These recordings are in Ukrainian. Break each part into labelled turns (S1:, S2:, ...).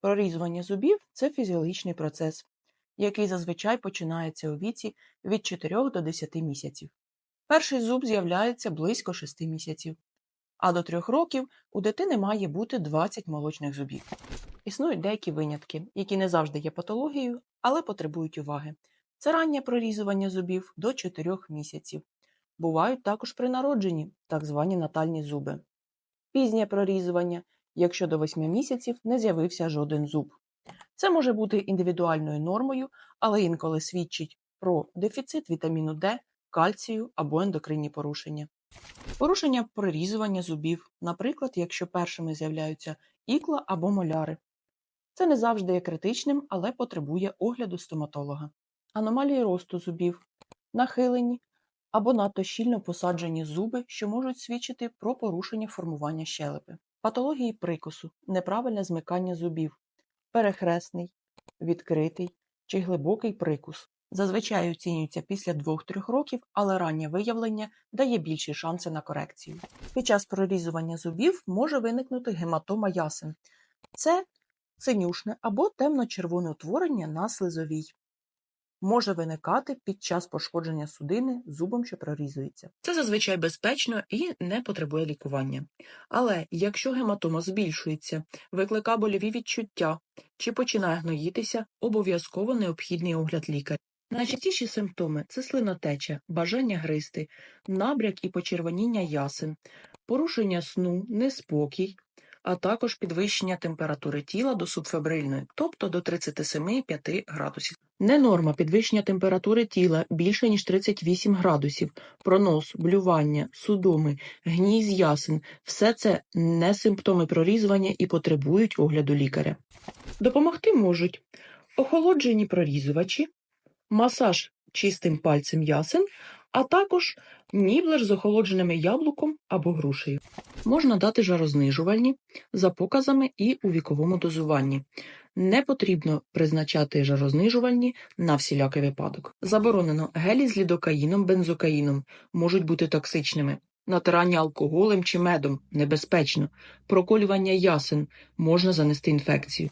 S1: Прорізування зубів це фізіологічний процес, який зазвичай починається у віці від 4 до 10 місяців. Перший зуб з'являється близько 6 місяців, а до 3 років у дитини має бути 20 молочних зубів. Існують деякі винятки, які не завжди є патологією, але потребують уваги. Це раннє прорізування зубів до 4 місяців. Бувають також при народженні так звані натальні зуби. Пізнє прорізування, якщо до 8 місяців не з'явився жоден зуб. Це може бути індивідуальною нормою, але інколи свідчить про дефіцит вітаміну Д, кальцію або ендокринні порушення. Порушення прорізування зубів, наприклад, якщо першими з'являються ікла або моляри. Це не завжди є критичним, але потребує огляду стоматолога. Аномалії росту зубів, нахилені або надто щільно посаджені зуби, що можуть свідчити про порушення формування щелепи, патології прикусу, неправильне змикання зубів, перехресний, відкритий чи глибокий прикус. Зазвичай оцінюються після 2-3 років, але раннє виявлення дає більші шанси на корекцію. Під час прорізування зубів може виникнути гематома ясен. Це синюшне або темно-червоне утворення на слизовій. Може виникати під час пошкодження судини зубом, що прорізується. Це зазвичай безпечно і не потребує лікування. Але якщо гематома збільшується, викликає больові відчуття чи починає гноїтися, обов'язково необхідний огляд лікаря. Найчастіші симптоми це слинотеча, бажання гризти, набряк і почервоніння ясен, порушення сну, неспокій, а також підвищення температури тіла до субфебрильної, тобто до 37,5 градусів. Не норма підвищення температури тіла більше, ніж 38 градусів, пронос, блювання, судоми, гній з ясен – все це не симптоми прорізування і потребують огляду лікаря. Допомогти можуть охолоджені прорізувачі, масаж чистим пальцем ясен, а також ніблер з охолодженим яблуком або грушею. Можна дати жарознижувальні за показами і у віковому дозуванні. Не потрібно призначати жарознижувальні на всілякий випадок. Заборонено гелі з лідокаїном, бензокаїном можуть бути токсичними. Натирання алкоголем чи медом небезпечно. Проколювання ясен можна занести інфекцію.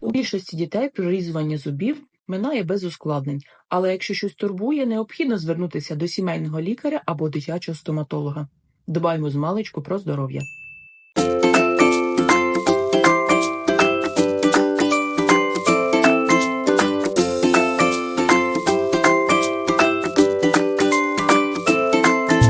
S1: У більшості дітей прорізування зубів минає без ускладнень, але якщо щось турбує, необхідно звернутися до сімейного лікаря або дитячого стоматолога. Дбаймо з маличку про здоров'я.